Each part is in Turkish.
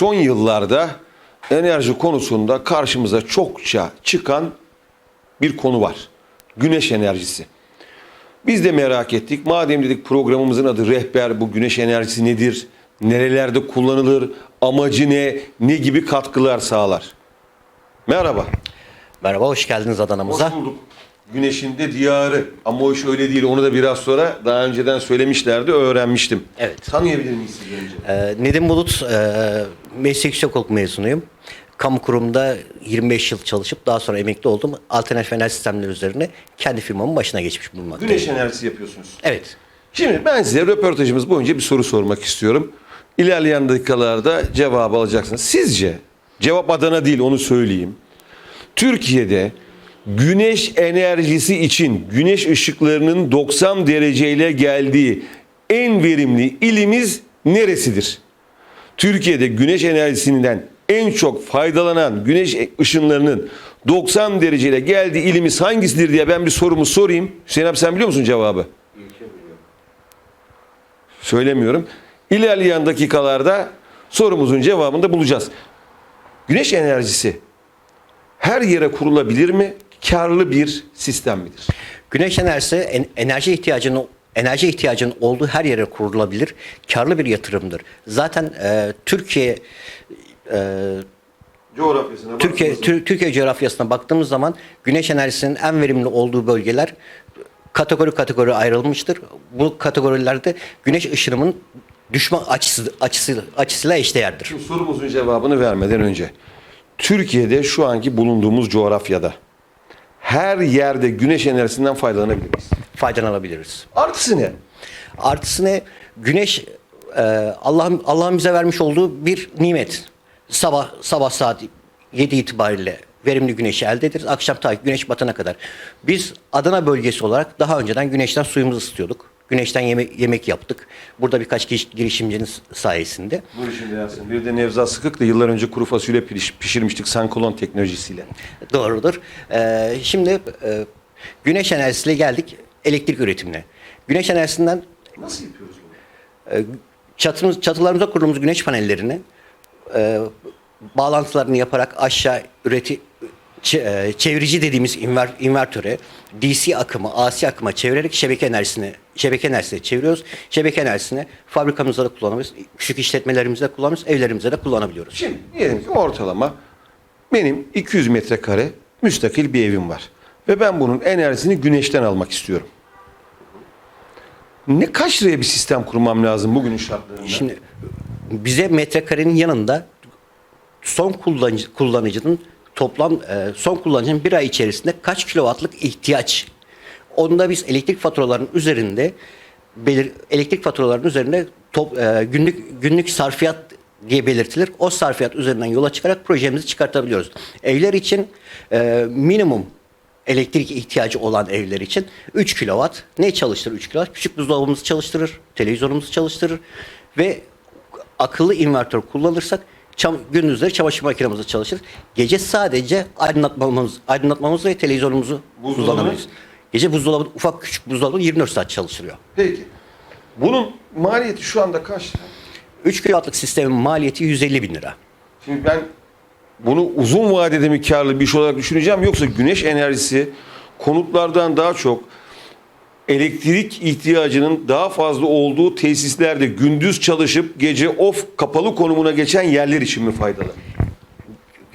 son yıllarda enerji konusunda karşımıza çokça çıkan bir konu var. Güneş enerjisi. Biz de merak ettik. Madem dedik programımızın adı rehber bu güneş enerjisi nedir? Nerelerde kullanılır? Amacı ne? Ne gibi katkılar sağlar? Merhaba. Merhaba, hoş geldiniz Adana'mıza. Hoş bulduk. Güneşin de diyarı. Ama o iş öyle değil. Onu da biraz sonra daha önceden söylemişlerdi. Öğrenmiştim. Evet. Tanıyabilir miyiz sizi önce? Ee, Nedim Bulut, e, meslek yüksekokulu mezunuyum. Kamu kurumunda 25 yıl çalışıp daha sonra emekli oldum. Alternatif enerji sistemleri üzerine kendi firmamın başına geçmiş bulunmaktayım. Güneş enerjisi yapıyorsunuz. Evet. Şimdi ben size röportajımız boyunca bir soru sormak istiyorum. İlerleyen dakikalarda cevabı alacaksınız. Sizce, cevap Adana değil onu söyleyeyim. Türkiye'de güneş enerjisi için güneş ışıklarının 90 dereceyle geldiği en verimli ilimiz neresidir? Türkiye'de güneş enerjisinden en çok faydalanan güneş ışınlarının 90 dereceyle geldiği ilimiz hangisidir diye ben bir sorumu sorayım. Hüseyin abi sen biliyor musun cevabı? Söylemiyorum. İlerleyen dakikalarda sorumuzun cevabını da bulacağız. Güneş enerjisi her yere kurulabilir mi? Karlı bir sistem midir? Güneş enerjisi en- enerji ihtiyacının enerji ihtiyacının olduğu her yere kurulabilir. Karlı bir yatırımdır. Zaten e, Türkiye Coğrafyasına Türkiye Tür- Türkiye coğrafyasına baktığımız zaman güneş enerjisinin en verimli olduğu bölgeler kategori kategori ayrılmıştır. Bu kategorilerde güneş ışınımının düşme açısı, açısı, açısıyla eşdeğerdir. Şimdi sorumuzun cevabını vermeden önce Türkiye'de şu anki bulunduğumuz coğrafyada her yerde güneş enerjisinden faydalanabilir miyiz? Faydalanabiliriz. Artısı ne? Artısı ne? Güneş e, Allah'ın Allah'ın bize vermiş olduğu bir nimet. Sabah sabah saat 7 itibariyle verimli güneşi elde ederiz. Akşam ta güneş batana kadar. Biz Adana bölgesi olarak daha önceden güneşten suyumuzu ısıtıyorduk. Güneşten yeme- yemek yaptık. Burada birkaç giriş- girişimcinin sayesinde. Bu işin. Bir de Nevzat Sıkık da yıllar önce kuru fasulye piriş- pişirmiştik Sankolon teknolojisiyle. Doğrudur. Ee, şimdi e, güneş enerjisiyle geldik elektrik üretimine. Güneş enerjisinden Nasıl yapıyoruz bunu? e, çatımız, çatılarımıza kurduğumuz güneş panellerini e, bağlantılarını yaparak aşağı üreti e, çevirici dediğimiz inver, invertöre DC akımı, AC akıma çevirerek şebeke enerjisini şebeke enerjisine çeviriyoruz. Şebeke enerjisini fabrikamızda da kullanabiliyoruz. Küçük işletmelerimizde de kullanabiliyoruz. Evlerimizde de kullanabiliyoruz. Şimdi diyelim ki ortalama benim 200 metrekare müstakil bir evim var. Ve ben bunun enerjisini güneşten almak istiyorum. Ne kaç liraya bir sistem kurmam lazım bugünün şartlarında? Şimdi bize metrekarenin yanında son kullanıcı, kullanıcının toplam e, son kullanıcının bir ay içerisinde kaç kilowattlık ihtiyaç onda biz elektrik faturalarının üzerinde belir, elektrik faturalarının üzerinde top, e, günlük günlük sarfiyat diye belirtilir. O sarfiyat üzerinden yola çıkarak projemizi çıkartabiliyoruz. Evler için e, minimum elektrik ihtiyacı olan evler için 3 kilowatt ne çalıştırır 3 kilowatt? Küçük buzdolabımızı çalıştırır, televizyonumuzu çalıştırır ve akıllı invertör kullanırsak çam, gündüzleri çamaşır makinemizi çalışır. Gece sadece aydınlatmamız, aydınlatmamız ve televizyonumuzu kullanabiliriz. Gece buzdolabı, ufak küçük buzdolabı 24 saat çalıştırıyor. Peki. Bunun maliyeti şu anda kaç lira? 3 kilowattlık sistemin maliyeti 150 bin lira. Şimdi ben bunu uzun vadede mi karlı bir iş olarak düşüneceğim yoksa güneş enerjisi konutlardan daha çok elektrik ihtiyacının daha fazla olduğu tesislerde gündüz çalışıp gece off kapalı konumuna geçen yerler için mi faydalı?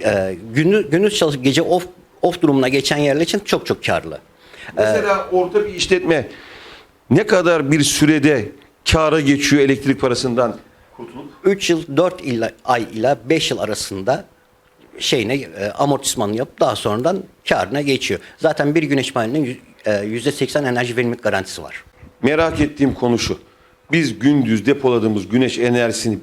Ee, gündüz, gündüz çalışıp gece off, off durumuna geçen yerler için çok çok karlı. Mesela orta bir işletme ne kadar bir sürede kâra geçiyor elektrik parasından kurtulup? 3 yıl 4 ila, ay ile 5 yıl arasında şeyine e, amortismanını yapıp daha sonradan karına geçiyor. Zaten bir güneş panelinin e, %80 enerji verimlilik garantisi var. Merak ettiğim konu şu. Biz gündüz depoladığımız güneş enerjisini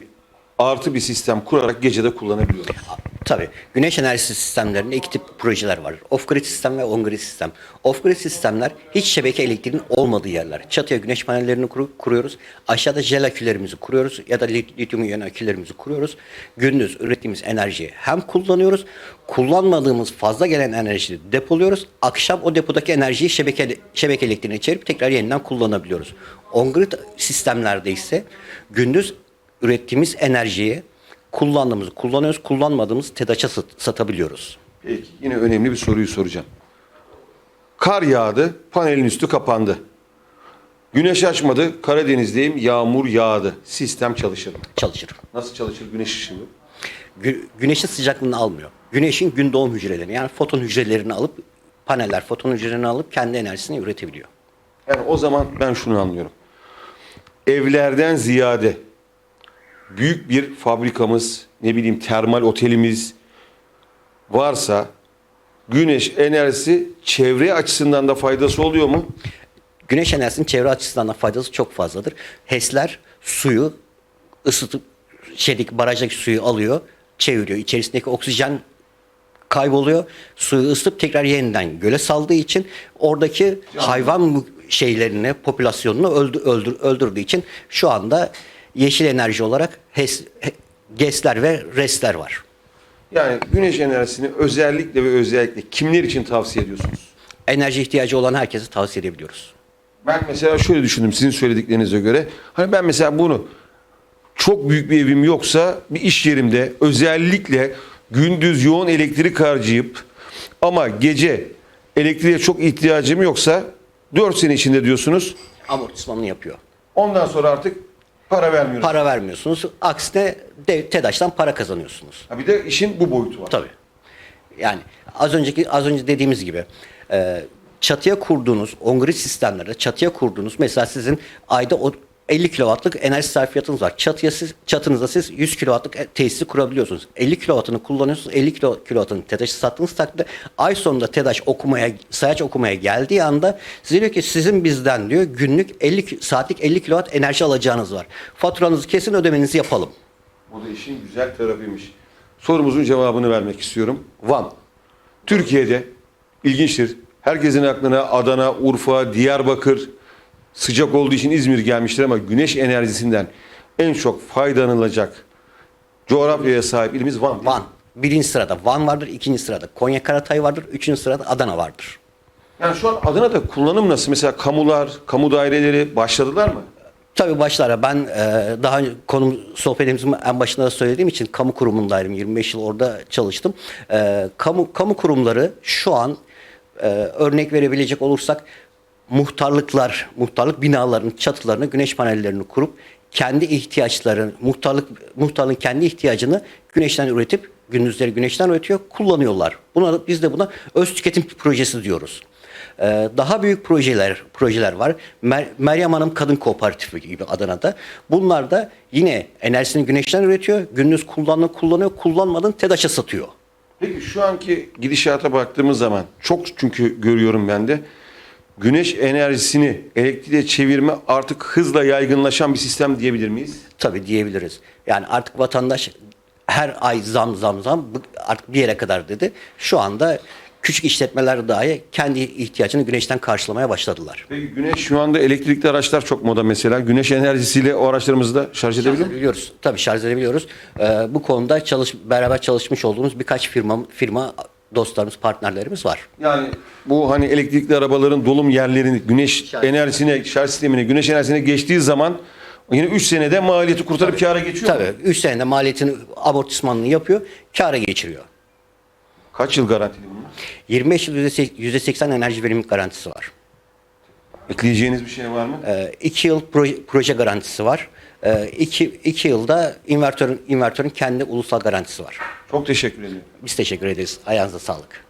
artı bir sistem kurarak gecede kullanabiliyoruz. Tabii. Güneş enerjisi sistemlerinde iki tip projeler var. Off-grid sistem ve on-grid sistem. Off-grid sistemler hiç şebeke elektriğinin olmadığı yerler. Çatıya güneş panellerini kuru- kuruyoruz. Aşağıda jel akülerimizi kuruyoruz ya da lit- lityum iyon akülerimizi kuruyoruz. Gündüz ürettiğimiz enerjiyi hem kullanıyoruz, kullanmadığımız fazla gelen enerjiyi depoluyoruz. Akşam o depodaki enerjiyi şebeke, şebeke elektriğine çevirip tekrar yeniden kullanabiliyoruz. On-grid sistemlerde ise gündüz ürettiğimiz enerjiyi kullandığımızı kullanıyoruz, kullanmadığımız TEDAŞ'a sat- satabiliyoruz. Peki yine önemli bir soruyu soracağım. Kar yağdı, panelin üstü kapandı. Güneş açmadı, Karadeniz'deyim, yağmur yağdı. Sistem çalışır mı? Çalışır. Nasıl çalışır güneş ışığı? Gü- güneşin sıcaklığını almıyor. Güneşin gün doğum hücrelerini yani foton hücrelerini alıp paneller foton hücrelerini alıp kendi enerjisini üretebiliyor. Yani o zaman ben şunu anlıyorum. Evlerden ziyade büyük bir fabrikamız, ne bileyim termal otelimiz varsa güneş enerjisi çevre açısından da faydası oluyor mu? Güneş enerjisinin çevre açısından da faydası çok fazladır. HES'ler suyu ısıtıp şeydeki barajdaki suyu alıyor, çeviriyor. İçerisindeki oksijen kayboluyor. Suyu ısıtıp tekrar yeniden göle saldığı için oradaki hayvan şeylerini, popülasyonunu öldü, öldür, öldürdüğü için şu anda yeşil enerji olarak HES, he- GES'ler ve RES'ler var. Yani güneş enerjisini özellikle ve özellikle kimler için tavsiye ediyorsunuz? Enerji ihtiyacı olan herkese tavsiye edebiliyoruz. Ben mesela şöyle düşündüm sizin söylediklerinize göre. Hani ben mesela bunu çok büyük bir evim yoksa bir iş yerimde özellikle gündüz yoğun elektrik harcayıp ama gece elektriğe çok ihtiyacım yoksa 4 sene içinde diyorsunuz. Amortismanını yapıyor. Ondan sonra artık para vermiyoruz. Para vermiyorsunuz. Aksine de, TEDAŞ'tan para kazanıyorsunuz. Ha bir de işin bu boyutu var. Tabii. Yani az önceki az önce dediğimiz gibi e, çatıya kurduğunuz on-grid sistemlerde çatıya kurduğunuz mesela sizin ayda o 50 kW'lık enerji sarfiyatınız var. Çatıya siz, çatınıza siz 100 kW'lık e- tesisi kurabiliyorsunuz. 50 kW'ını kullanıyorsunuz. 50 kW'ını TEDAŞ'a sattığınız takdirde ay sonunda TEDAŞ okumaya, sayaç okumaya geldiği anda size diyor ki sizin bizden diyor günlük 50 ki- saatlik 50 kW enerji alacağınız var. Faturanızı kesin ödemenizi yapalım. Bu da işin güzel tarafıymış. Sorumuzun cevabını vermek istiyorum. Van. Türkiye'de ilginçtir. Herkesin aklına Adana, Urfa, Diyarbakır sıcak olduğu için İzmir gelmiştir ama güneş enerjisinden en çok faydalanılacak coğrafyaya sahip ilimiz Van. Van. Birinci sırada Van vardır, ikinci sırada Konya Karatay vardır, üçüncü sırada Adana vardır. Yani şu an Adana'da kullanım nasıl? Mesela kamular, kamu daireleri başladılar mı? Tabii başlara ben e, daha konum sohbetimizin en başında da söylediğim için kamu kurumundaydım. 25 yıl orada çalıştım. E, kamu kamu kurumları şu an e, örnek verebilecek olursak muhtarlıklar, muhtarlık binalarının çatılarına güneş panellerini kurup kendi ihtiyaçlarını, muhtarlık muhtarlığın kendi ihtiyacını güneşten üretip gündüzleri güneşten üretiyor, kullanıyorlar. Buna biz de buna öz tüketim projesi diyoruz. Ee, daha büyük projeler projeler var. Mer- Meryem Hanım Kadın Kooperatifi gibi Adana'da. Bunlar da yine enerjisini güneşten üretiyor. Gündüz kullanın kullanıyor, kullanmadığını TEDAŞ'a satıyor. Peki şu anki gidişata baktığımız zaman çok çünkü görüyorum ben de güneş enerjisini elektriğe çevirme artık hızla yaygınlaşan bir sistem diyebilir miyiz? Tabii diyebiliriz. Yani artık vatandaş her ay zam zam zam artık bir yere kadar dedi. Şu anda küçük işletmeler dahi kendi ihtiyacını güneşten karşılamaya başladılar. Peki güneş şu anda elektrikli araçlar çok moda mesela. Güneş enerjisiyle o araçlarımızı da şarj edebilir mi? Edebiliyoruz. Tabii şarj edebiliyoruz. Ee, bu konuda çalış beraber çalışmış olduğumuz birkaç firma firma dostlarımız, partnerlerimiz var. Yani bu hani elektrikli arabaların dolum yerlerini güneş Şarj. enerjisine, şarj sistemine, güneş enerjisine geçtiği zaman yine 3 senede maliyeti kurtarıp kâra geçiyor mu? Tabii 3 senede maliyetini amortismanını yapıyor, kâra geçiriyor. Kaç yıl garantili bunlar? 25 yıl %80 enerji verimlilik garantisi var. Ekleyeceğiniz bir şey var mı? 2 yıl proje, proje garantisi var. 2 2 yılda invertörün invertörün kendi ulusal garantisi var. Çok teşekkür ederim. Biz teşekkür ederiz. Ayağınıza sağlık.